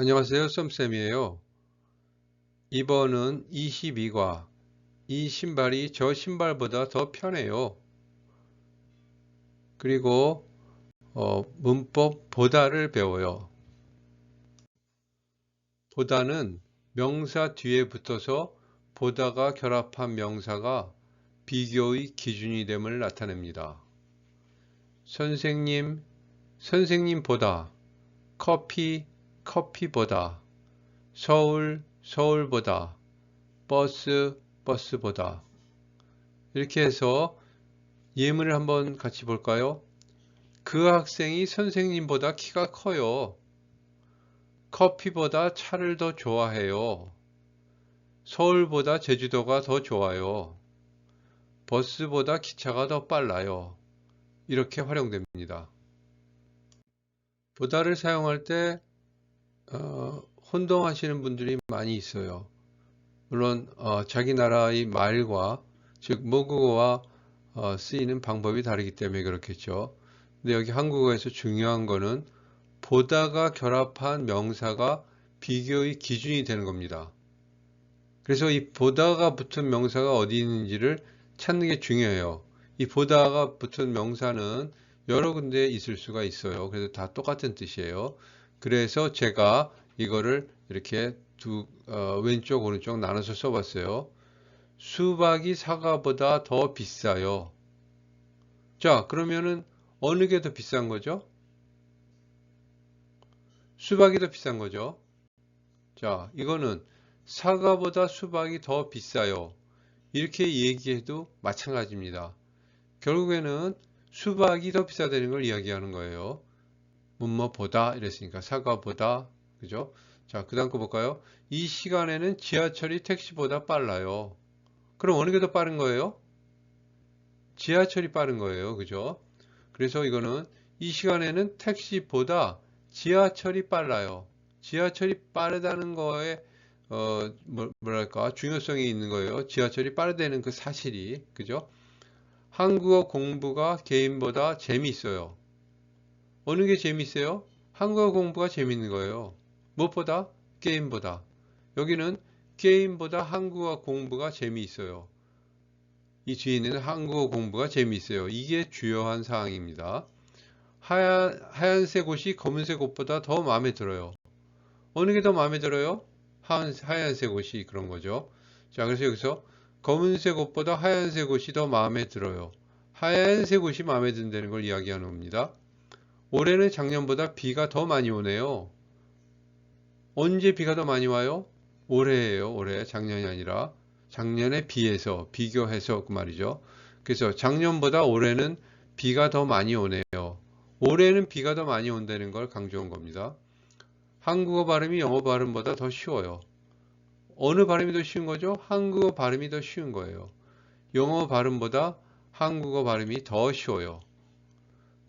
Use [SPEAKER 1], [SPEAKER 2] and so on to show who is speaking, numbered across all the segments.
[SPEAKER 1] 안녕하세요. 썸쌤이에요. 이번은 22과 이 신발이 저 신발보다 더 편해요. 그리고 어, 문법 보다를 배워요. 보다는 명사 뒤에 붙어서 보다가 결합한 명사가 비교의 기준이 됨을 나타냅니다. 선생님, 선생님보다 커피, 커피보다 서울, 서울보다 버스, 버스보다 이렇게 해서 예문을 한번 같이 볼까요? 그 학생이 선생님보다 키가 커요. 커피보다 차를 더 좋아해요. 서울보다 제주도가 더 좋아요. 버스보다 기차가 더 빨라요. 이렇게 활용됩니다. 보다를 사용할 때 어, 혼동하시는 분들이 많이 있어요. 물론 어, 자기 나라의 말과 즉 모국어와 어, 쓰이는 방법이 다르기 때문에 그렇겠죠. 근데 여기 한국어에서 중요한 거는 보다가 결합한 명사가 비교의 기준이 되는 겁니다. 그래서 이 보다가 붙은 명사가 어디 있는지를 찾는 게 중요해요. 이 보다가 붙은 명사는 여러 군데에 있을 수가 있어요. 그래서 다 똑같은 뜻이에요. 그래서 제가 이거를 이렇게 두 어, 왼쪽 오른쪽 나눠서 써봤어요. 수박이 사과보다 더 비싸요. 자 그러면은 어느 게 더 비싼 거죠? 수박이 더 비싼 거죠. 자 이거는 사과보다 수박이 더 비싸요. 이렇게 얘기해도 마찬가지입니다. 결국에는 수박이 더 비싸다는 걸 이야기하는 거예요. 뭐뭐보다 이랬으니까 사과보다 그죠? 자, 그 다음 거 볼까요? 이 시간에는 지하철이 택시보다 빨라요. 그럼 어느 게 더 빠른 거예요? 지하철이 빠른 거예요. 그죠? 그래서 이거는 이 시간에는 택시보다 지하철이 빨라요. 지하철이 빠르다는 거에 어, 뭐, 뭐랄까 중요성이 있는 거예요. 지하철이 빠르다는 그 사실이 그죠? 한국어 공부가 개인보다 재미있어요. 어느 게 재미있어요? 한국어 공부가 재밌는 거예요. 무엇보다? 게임보다. 여기는 게임보다 한국어 공부가 재미있어요. 이 뒤에는 한국어 공부가 재미있어요. 이게 주요한 사항입니다. 하얀, 하얀색 옷이 검은색 옷보다 더 마음에 들어요. 어느 게 더 마음에 들어요? 하얀, 하얀색 옷이 그런 거죠. 자, 그래서 여기서 검은색 옷보다 하얀색 옷이 더 마음에 들어요. 하얀색 옷이 마음에 든다는 걸 이야기하는 겁니다. 올해는 작년보다 비가 더 많이 오네요. 언제 비가 더 많이 와요? 올해예요. 올해 작년이 아니라 작년에 비해서 비교해서 그 말이죠. 그래서 작년보다 올해는 비가 더 많이 오네요. 올해는 비가 더 많이 온다는 걸 강조한 겁니다. 한국어 발음이 영어 발음보다 더 쉬워요. 어느 발음이 더 쉬운 거죠? 한국어 발음이 더 쉬운 거예요. 영어 발음보다 한국어 발음이 더 쉬워요.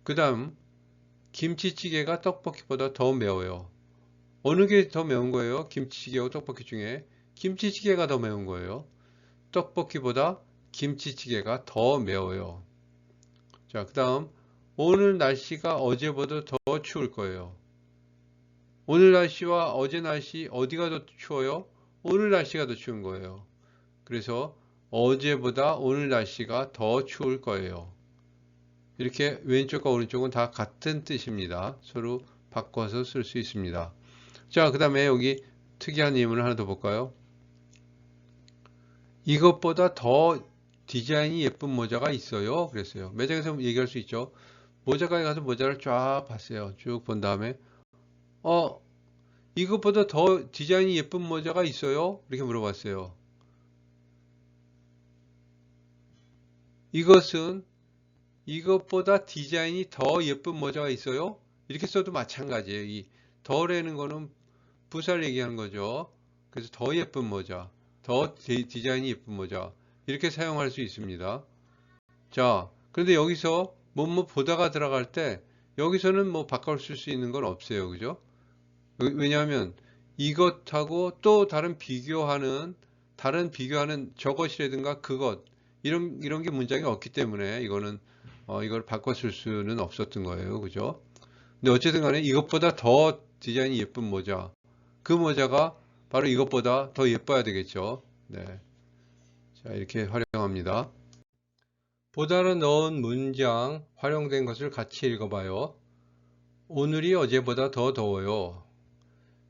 [SPEAKER 1] 그 다음 김치찌개가 떡볶이보다 더 매워요. 어느 게 더 매운 거예요? 김치찌개와 떡볶이 중에 김치찌개가 더 매운 거예요. 떡볶이보다 김치찌개가 더 매워요. 자, 그 다음 오늘 날씨가 어제보다 더 추울 거예요. 오늘 날씨와 어제 날씨 어디가 더 추워요? 오늘 날씨가 더 추운 거예요. 그래서 어제보다 오늘 날씨가 더 추울 거예요. 이렇게 왼쪽과 오른쪽은 다 같은 뜻입니다. 서로 바꿔서 쓸 수 있습니다. 자, 그 다음에 여기 특이한 예문을 하나 더 볼까요? 이것보다 더 디자인이 예쁜 모자가 있어요. 그랬어요. 매장에서 얘기할 수 있죠. 모자가게 가서 모자를 쫙 봤어요. 쭉 본 다음에 어 이것보다 더 디자인이 예쁜 모자가 있어요? 이렇게 물어봤어요. 이것은 이것보다 디자인이 더 예쁜 모자가 있어요? 이렇게 써도 마찬가지예요. 이 더라는 거는 부사를 얘기하는 거죠. 그래서 더 예쁜 모자, 더 디자인이 예쁜 모자 이렇게 사용할 수 있습니다. 자, 그런데 여기서 뭐뭐 보다가 들어갈 때 여기서는 뭐 바꿔 쓸 수 있는 건 없어요. 그죠? 왜냐하면 이것하고 또 다른 비교하는 다른 비교하는 저것이라든가 그것 이런 이런 게 문장이 없기 때문에 이거는 어, 이걸 쓸 수는 없었던 거예요. 그죠? 근데 어쨌든 간에 이것보다 더 디자인이 예쁜 모자 그 모자가 바로 이것보다 더 예뻐야 되겠죠. 네. 자, 이렇게 활용합니다. 보다는 넣은 문장 활용된 것을 같이 읽어봐요. 오늘이 어제보다 더 더워요.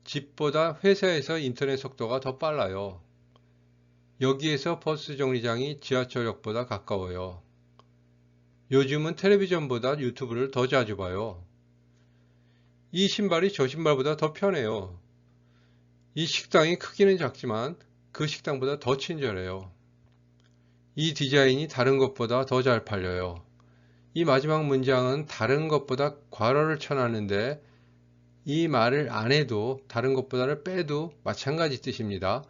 [SPEAKER 1] 집보다 회사에서 인터넷 속도가 더 빨라요. 여기에서 버스 정류장이 지하철역보다 가까워요. 요즘은 텔레비전보다 유튜브를 더 자주 봐요. 이 신발이 저 신발보다 더 편해요. 이 식당이 크기는 작지만 그 식당보다 더 친절해요. 이 디자인이 다른 것보다 더 잘 팔려요. 이 마지막 문장은 다른 것보다 괄호를 쳐놨는데 이 말을 안 해도 다른 것보다를 빼도 마찬가지 뜻입니다.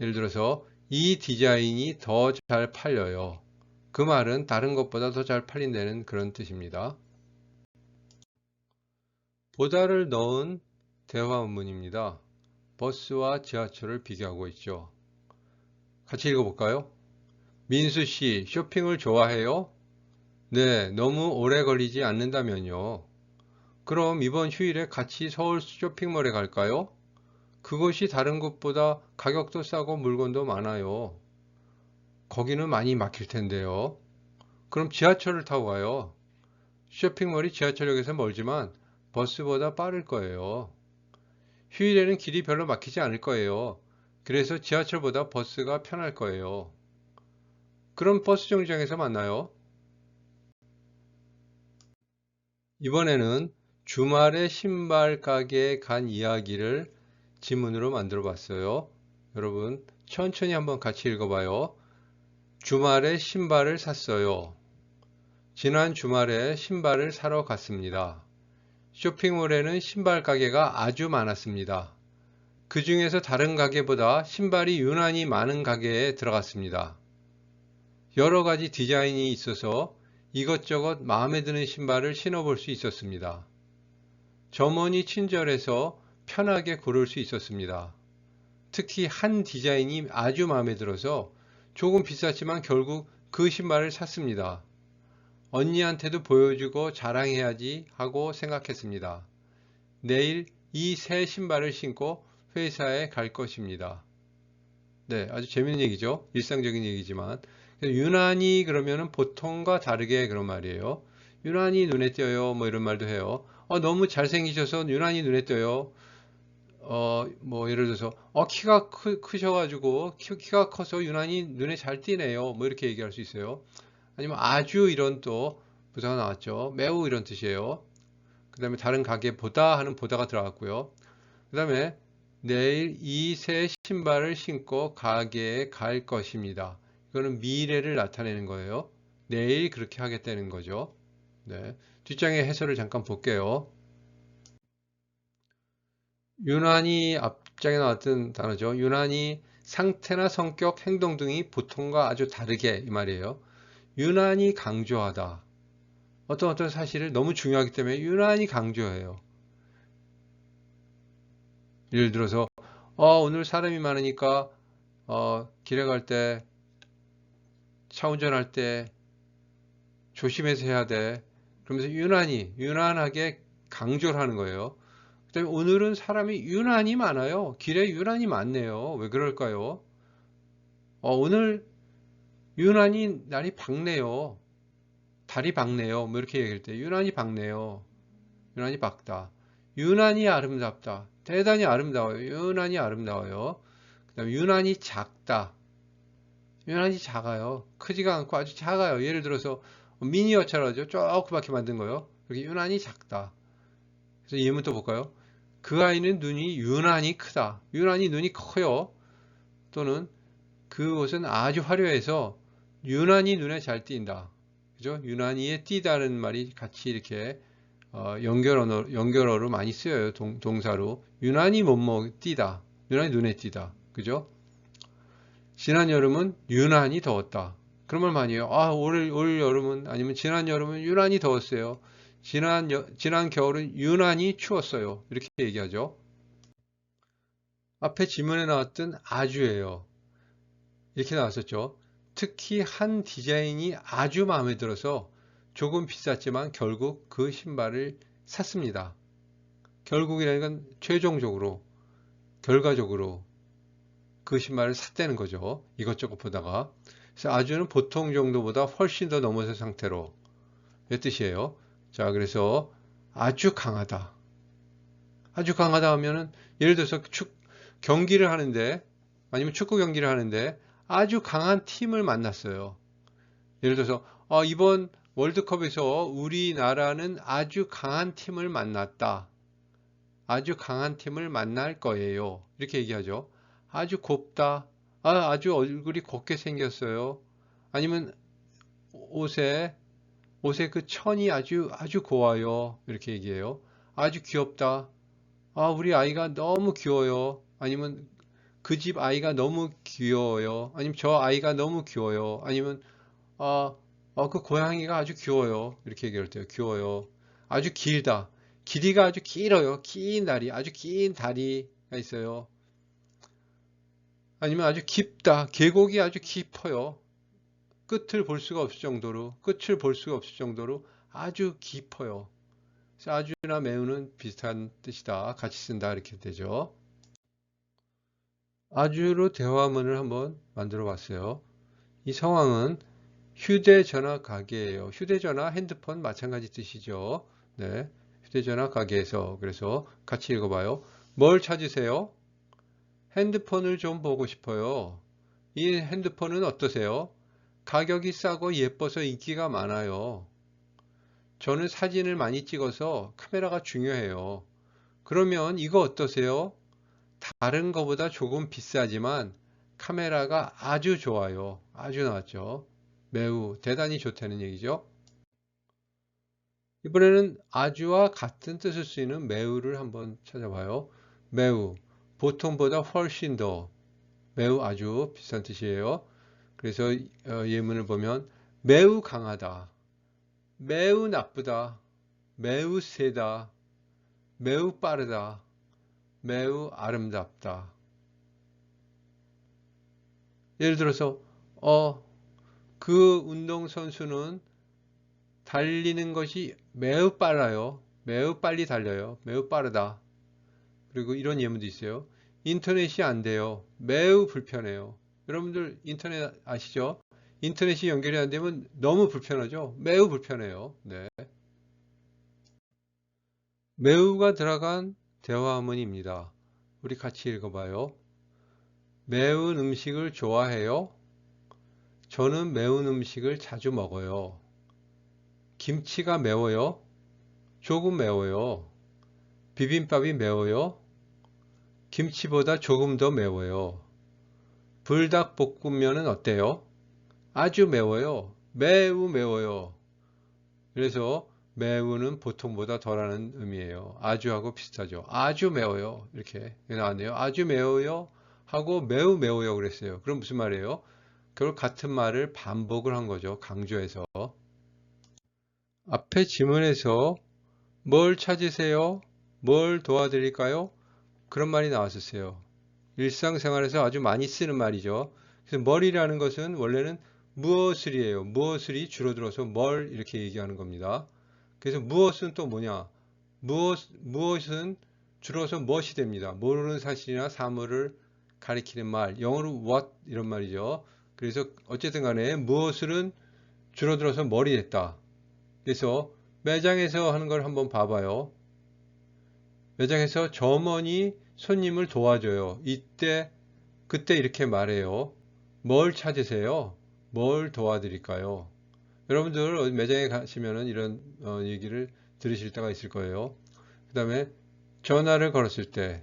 [SPEAKER 1] 예를 들어서 이 디자인이 더 잘 팔려요. 그 말은 다른 것보다 더 잘 팔린다는 그런 뜻입니다. 보다를 넣은 대화 문문입니다. 버스와 지하철을 비교하고 있죠. 같이 읽어볼까요? 민수 씨, 쇼핑을 좋아해요? 네, 너무 오래 걸리지 않는다면요. 그럼 이번 휴일에 같이 서울 쇼핑몰에 갈까요? 그것이 다른 곳보다 가격도 싸고 물건도 많아요. 거기는 많이 막힐 텐데요. 그럼 지하철을 타고 가요. 쇼핑몰이 지하철역에서 멀지만 버스보다 빠를 거예요. 휴일에는 길이 별로 막히지 않을 거예요. 그래서 지하철보다 버스가 편할 거예요. 그럼 버스 정류장에서 만나요. 이번에는 주말에 신발 가게에 간 이야기를 지문으로 만들어 봤어요. 여러분 천천히 한번 같이 읽어봐요. 주말에 신발을 샀어요. 지난 주말에 신발을 사러 갔습니다. 쇼핑몰에는 신발 가게가 아주 많았습니다. 그 중에서 다른 가게보다 신발이 유난히 많은 가게에 들어갔습니다. 여러 가지 디자인이 있어서 이것저것 마음에 드는 신발을 신어볼 수 있었습니다. 점원이 친절해서 편하게 고를 수 있었습니다. 특히 한 디자인이 아주 마음에 들어서 조금 비쌌지만 결국 그 신발을 샀습니다. 언니한테도 보여주고 자랑해야지 하고 생각했습니다. 내일 이 새 신발을 신고 회사에 갈 것입니다. 네, 아주 재밌는 얘기죠. 일상적인 얘기지만. 유난히 그러면은 보통과 다르게 그런 말이에요. 유난히 눈에 띄어요. 뭐 이런 말도 해요. 어, 너무 잘생기셔서 유난히 눈에 띄어요. 어, 뭐, 예를 들어서, 어, 키가 크, 크셔가지고, 키, 키가 커서 유난히 눈에 잘 띄네요. 뭐, 이렇게 얘기할 수 있어요. 아니면 아주 이런 또 부사가 나왔죠. 매우 이런 뜻이에요. 그 다음에 다른 가게 보다 하는 보다가 들어갔고요. 그 다음에 내일 이 새 신발을 신고 가게에 갈 것입니다. 이거는 미래를 나타내는 거예요. 내일 그렇게 하겠다는 거죠. 네. 뒷장의 해설을 잠깐 볼게요. 유난히 앞장에 나왔던 단어죠. 유난히 상태나 성격, 행동 등이 보통과 아주 다르게 이 말이에요. 유난히 강조하다. 어떤 어떤 사실을 너무 중요하기 때문에 유난히 강조해요. 예를 들어서 어, 오늘 사람이 많으니까 어, 길에 갈 때 차 운전할 때 조심해서 해야 돼. 그러면서 유난히 유난하게 강조를 하는 거예요. 그다음에 오늘은 사람이 유난히 많아요. 길에 유난히 많네요. 왜 그럴까요? 어, 오늘 유난히 날이 밝네요. 달이 밝네요. 뭐 이렇게 얘기할 때 유난히 밝네요. 유난히 밝다. 유난히 아름답다. 대단히 아름다워요. 유난히 아름다워요. 그 다음에 유난히 작다. 유난히 작아요. 크지가 않고 아주 작아요. 예를 들어서 미니어처럼 하죠. 조그맣게 만든 거요. 그렇게 유난히 작다. 그래서 예문 또 볼까요? 그 아이는 눈이 유난히 크다. 유난히 눈이 커요. 또는 그 옷은 아주 화려해서 유난히 눈에 잘 띈다. 그죠? 유난히에 띄다는 말이 같이 이렇게 어, 연결어로, 연결어로 많이 쓰여요. 동, 동사로. 유난히 못먹 띄다. 유난히 눈에 띄다. 그죠? 지난 여름은 유난히 더웠다. 그런 말 많이 해요. 아, 올, 올 여름은, 아니면 지난 여름은 유난히 더웠어요. 지난, 여, 지난 겨울은 유난히 추웠어요. 이렇게 얘기하죠. 앞에 지문에 나왔던 아주예요. 이렇게 나왔었죠. 특히 한 디자인이 아주 마음에 들어서 조금 비쌌지만 결국 그 신발을 샀습니다. 결국이라는 건 최종적으로 결과적으로 그 신발을 샀다는 거죠. 이것저것 보다가. 그래서 아주는 보통 정도보다 훨씬 더 넘어선 상태로. 몇 뜻이에요? 자, 그래서 아주 강하다. 아주 강하다 하면은 예를 들어서 축, 경기를 하는데 아니면 축구 경기를 하는데 아주 강한 팀을 만났어요. 예를 들어서 어, 이번 월드컵에서 우리나라는 아주 강한 팀을 만났다. 아주 강한 팀을 만날 거예요. 이렇게 얘기하죠. 아주 곱다. 아, 아주 얼굴이 곱게 생겼어요. 아니면 옷에 옷에 그 천이 아주 아주 고와요. 이렇게 얘기해요. 아주 귀엽다. 아, 우리 아이가 너무 귀여워요. 아니면 그 집 아이가 너무 귀여워요. 아니면 저 아이가 너무 귀여워요. 아니면 아, 아, 그 고양이가 아주 귀여워요. 이렇게 얘기할 때요. 귀여워요. 아주 길다. 길이가 아주 길어요. 긴 다리, 아주 긴 다리가 있어요. 아니면 아주 깊다. 계곡이 아주 깊어요. 끝을 볼 수가 없을 정도로, 끝을 볼 수가 없을 정도로 아주 깊어요. 아주나 매우는 비슷한 뜻이다. 같이 쓴다. 이렇게 되죠. 아주로 대화문을 한번 만들어 봤어요. 이 상황은 휴대전화 가게예요. 휴대전화, 핸드폰 마찬가지 뜻이죠. 네. 휴대전화 가게에서 그래서 같이 읽어봐요. 뭘 찾으세요? 핸드폰을 좀 보고 싶어요. 이 핸드폰은 어떠세요? 가격이 싸고 예뻐서 인기가 많아요. 저는 사진을 많이 찍어서 카메라가 중요해요. 그러면 이거 어떠세요? 다른 거보다 조금 비싸지만 카메라가 아주 좋아요. 아주 나왔죠. 매우 대단히 좋다는 얘기죠. 이번에는 아주와 같은 뜻을 쓰이는 매우를 한번 찾아봐요. 매우 보통보다 훨씬 더 매우 아주 비싼 뜻이에요. 그래서 어, 예문을 보면 매우 강하다, 매우 나쁘다, 매우 세다, 매우 빠르다, 매우 아름답다. 예를 들어서 어, 그 운동선수는 달리는 것이 매우 빨라요. 매우 빨리 달려요. 매우 빠르다. 그리고 이런 예문도 있어요. 인터넷이 안 돼요. 매우 불편해요. 여러분들 인터넷 아시죠? 인터넷이 연결이 안 되면 너무 불편하죠? 매우 불편해요. 네. 매우가 들어간 대화문입니다. 우리 같이 읽어봐요. 매운 음식을 좋아해요? 저는 매운 음식을 자주 먹어요. 김치가 매워요? 조금 매워요. 비빔밥이 매워요? 김치보다 조금 더 매워요. 불닭볶음면은 어때요? 아주 매워요. 매우 매워요. 그래서 매우는 보통보다 덜하는 의미예요. 아주하고 비슷하죠. 아주 매워요. 이렇게 나왔네요. 아주 매워요 하고 매우 매워요 그랬어요. 그럼 무슨 말이에요? 결국 같은 말을 반복을 한 거죠. 강조해서. 앞에 지문에서 뭘 찾으세요? 뭘 도와드릴까요? 그런 말이 나왔었어요. 일상생활에서 아주 많이 쓰는 말이죠. 그래서 뭘이라는 것은 원래는 무엇을이에요. 무엇을이 줄어들어서 뭘 이렇게 얘기하는 겁니다. 그래서 무엇은 또 뭐냐? 무엇, 무엇은 줄어서 무엇이 됩니다. 모르는 사실이나 사물을 가리키는 말, 영어로 what 이런 말이죠. 그래서 어쨌든 간에 무엇을은 줄어들어서 머리 됐다. 그래서 매장에서 하는 걸 한번 봐봐요. 매장에서 점원이 손님을 도와줘요. 이때 그때 이렇게 말해요. 뭘 찾으세요? 뭘 도와드릴까요? 여러분들 매장에 가시면은 이런 어, 얘기를 들으실 때가 있을 거예요. 그 다음에 전화를 걸었을 때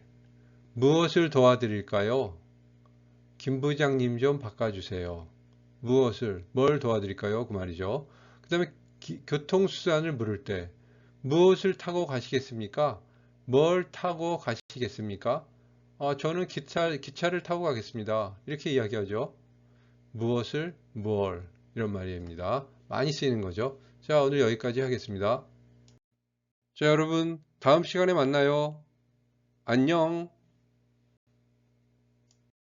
[SPEAKER 1] 무엇을 도와드릴까요? 김 부장님 좀 바꿔주세요. 무엇을, 뭘 도와드릴까요? 그 말이죠. 그 다음에 교통수단을 물을 때 무엇을 타고 가시겠습니까? 뭘 타고 가시겠습니까? 아, 저는 기차, 기차를 타고 가겠습니다. 이렇게 이야기하죠. 무엇을, 뭘 이런 말입니다. 많이 쓰이는 거죠. 자, 오늘 여기까지 하겠습니다. 자, 여러분 다음 시간에 만나요. 안녕.